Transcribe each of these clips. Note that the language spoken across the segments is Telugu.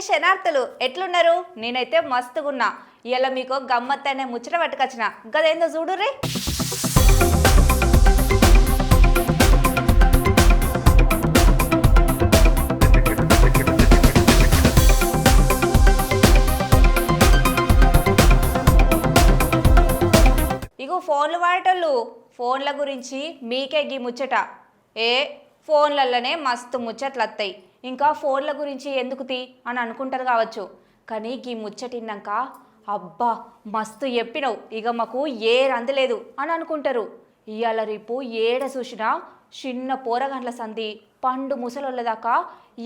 శనార్థులు ఎట్లున్నారు? నేనైతే మస్తుగున్నా. ఇలా మీకు గమ్మత్తనే ముచ్చట పట్టుకొచ్చిన. గదేందో చూడుర్రి ఇగో ఫోన్లు వాడేటోళ్ళు. ఫోన్ల గురించి మీకే గీ ముచ్చట. ఏ? ఫోన్లలోనే మస్తు ముచ్చట్లు వస్తాయి ఇంకా ఫోన్ల గురించి ఎందుకు తీ? అని అనుకుంటారు కావచ్చు. కానీ గీ ముచ్చటిన్నాక అబ్బా మస్తు చెప్పినవు. ఇక మాకు ఏ రందలేదు అని అనుకుంటారు. ఇవాళ రేపు ఏడ చూసినా చిన్న పోరగండ్ల సంధి పండు ముసలోళ్ళ దాకా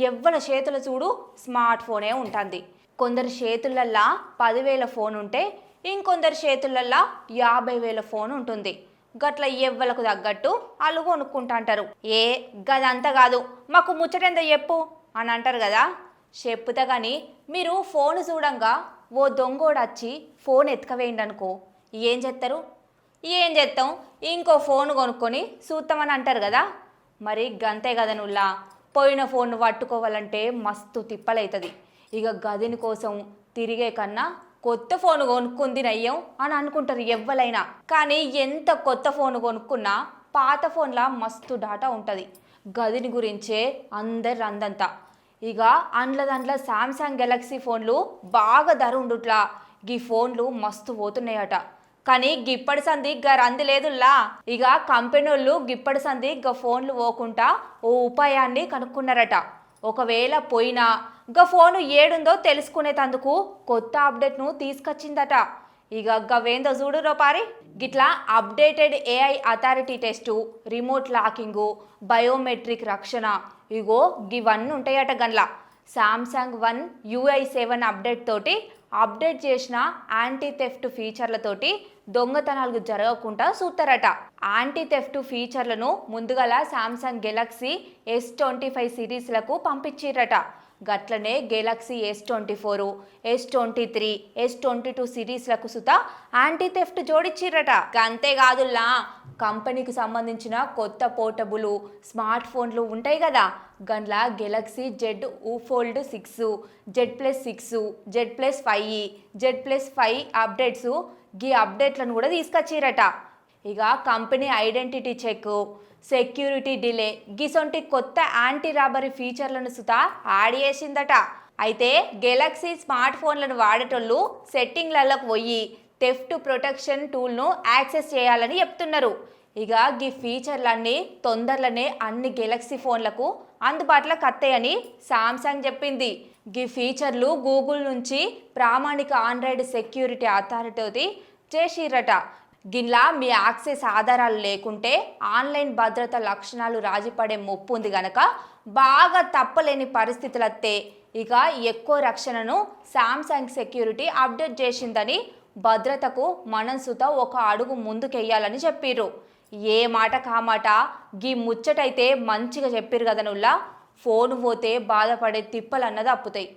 ఎవ్వల చేతుల చూడు స్మార్ట్ ఫోనే ఉంటుంది. కొందరు చేతులల్లా పదివేల ఫోన్ ఉంటే ఇంకొందరి చేతులల్లా యాభై వేల ఫోన్ ఉంటుంది గట్ల ఎవ్వలకు తగ్గట్టు వాళ్ళు కొనుక్కుంటా అంటారు ఏ గదంతా కాదు. మాకు ముచ్చటెంత చెప్పు? అని అంటారు కదా చెప్పుతా కానీ మీరు ఫోన్ చూడంగా ఓ దొంగోడు వచ్చి ఫోన్ ఎత్తుకవేయండి అనుకో ఏం చేస్తారు ఏం చేస్తాం ఇంకో ఫోన్ కొనుక్కొని చూస్తామని అంటారు కదా మరి గంతే కదా నుల్లా. పోయిన ఫోన్ పట్టుకోవాలంటే మస్తు తిప్పలవుతుంది ఇక గదిని కోసం తిరిగే కన్నా కొత్త ఫోన్ కొనుక్కుంది నయ్యం అని అనుకుంటారు ఎవ్వలైనా. కానీ ఎంత కొత్త ఫోన్ కొనుక్కున్నా పాత ఫోన్లా మస్తు డాటా ఉంటుంది. గదిని గురించే అందరు రందంతా. ఇక అండ్ల దాంట్లో సామ్సంగ్ గెలాక్సీ ఫోన్లు బాగా ధర ఉండుట్లా. గీ ఫోన్లు మస్తు పోతున్నాయట. కానీ గిప్పటి సంది గా రంది లేదుల్లా. ఇక కంపెనీ వాళ్ళు గిప్పటి సంది గా ఫోన్లు పోకుండా ఓ ఉపాయాన్ని కనుక్కున్నారట. ఒకవేళ పోయినా గా ఫోను ఏడుందో తెలుసుకునేటందుకు కొత్త అప్డేట్ను తీసుకొచ్చిందట. ఇక గవేందో చూడురో పారి గిట్లా updated AI authority test remote locking biometric రక్షణ ఇగో గివన్నీ ఉంటాయట గన్లా. Samsung One UI seven update తోటి అప్డేట్ చేసిన యాంటీ థెఫ్ట్ ఫీచర్లతోటి దొంగతనాలు జరగకుండా చూస్తారట యాంటీ థెఫ్ట్ ఫీచర్లను ముందుగల Samsung Galaxy S twenty five సిరీస్లకు పంపించిర్రట గట్లనే Galaxy S twenty four S twenty three S twenty two సిరీస్లకు సుత యాంటీ థెఫ్ట్ జోడిచ్చిరట అంతేకాదుల్లా కంపెనీకి సంబంధించిన కొత్త పోర్టబుల్ స్మార్ట్ ఫోన్లు ఉంటాయి కదా Gandla Galaxy Z Fold six Z plus six Z plus five Z plus five updates గీ అప్డేట్లను కూడా తీసుకొచ్చిరట ఇక company identity check security delay గిసొంటి కొత్త యాంటీ రాబరీ ఫీచర్లను సుతా యాడ్ చేసిందట. అయితే గెలాక్సీ స్మార్ట్ ఫోన్లను వాడేటోళ్ళు సెట్టింగ్లలోకి పోయి థెఫ్ట్ ప్రొటెక్షన్ టూల్ను యాక్సెస్ చేయాలని చెప్తున్నారు. ఇక ఈ ఫీచర్లన్నీ తొందరలోనే అన్ని గెలాక్సీ ఫోన్లకు అందుబాటులోకి వస్తాయని సామ్సంగ్ చెప్పింది. ఈ ఫీచర్లు గూగుల్ నుంచి ప్రామాణిక ఆండ్రాయిడ్ సెక్యూరిటీ అథారిటీతో చేసిరట. గిన్లా మీ యాక్సెస్ ఆధారాలు లేకుంటే ఆన్లైన్ భద్రత లక్షణాలు రాజీపడే ముప్పు ఉంది గనక బాగా తప్పలేని పరిస్థితులత్తే ఇక ఎక్కువ రక్షణను శాంసంగ్ సెక్యూరిటీ అప్డేట్ చేసిందని భద్రతకు మనసుతో ఒక అడుగు ముందుకెయ్యాలని చెప్పిర్రు. ఏ మాట కామాట గీ ముచ్చటైతే మంచిగా చెప్పిర్రు కదనుల్లా? ఫోన్ పోతే బాధపడే తిప్పలన్నది అప్పుతాయి.